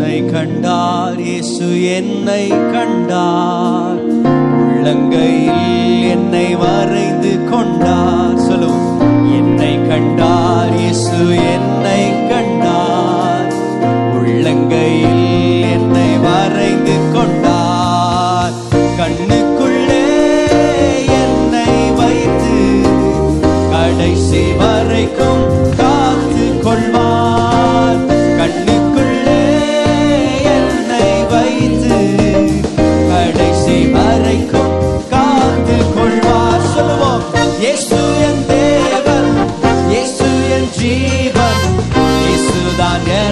என்னை கண்டார் இயேசு என்னை கண்டார். உள்ளங்கையில் என்னை வரைந்து கொண்டார். சொல்லும் என்னை கண்டார் இயேசு என்னை கண்டார். உள்ளங்கையில் என்னை வரைந்து கொண்டார். கண்ணுக்குள்ளே என்னை வைத்து கடைசி வரைக்கும்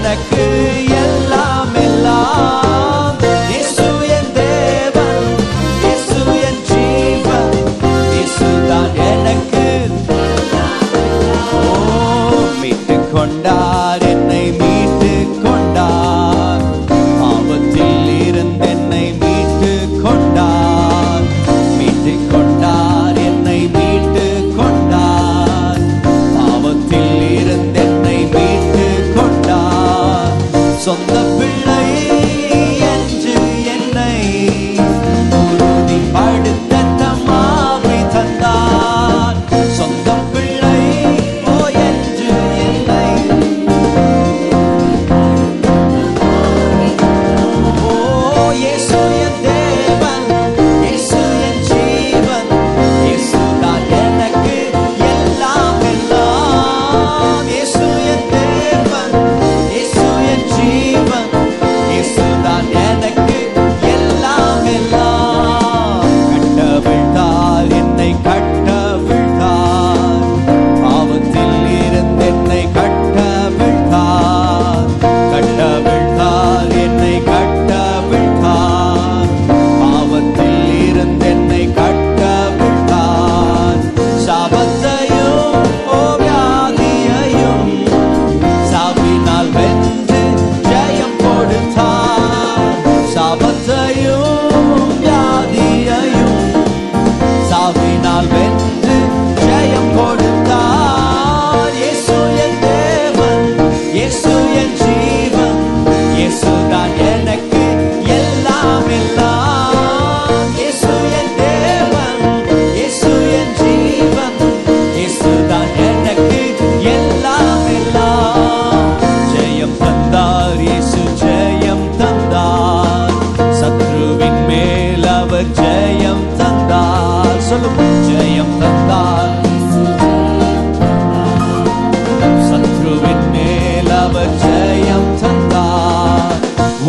aquella of love.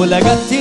Like la gatti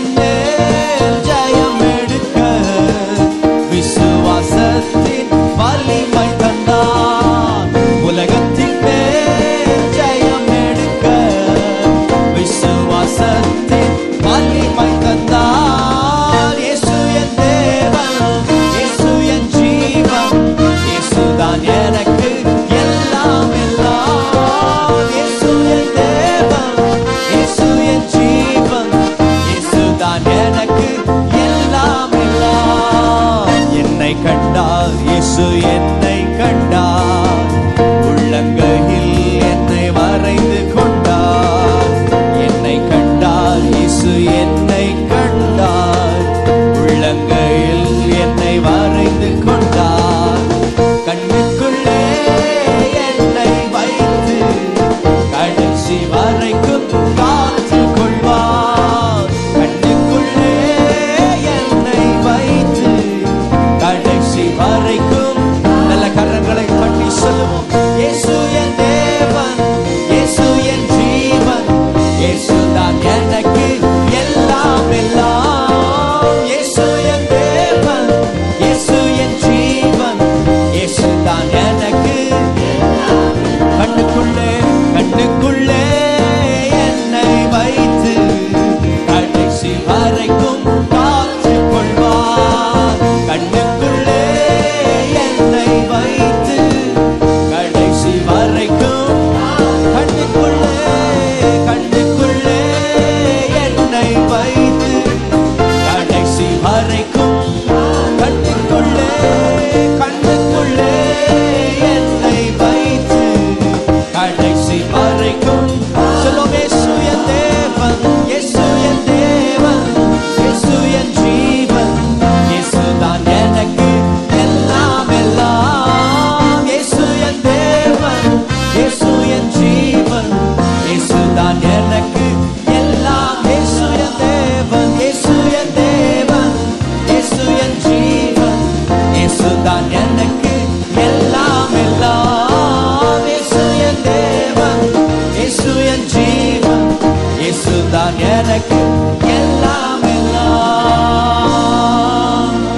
So yeah.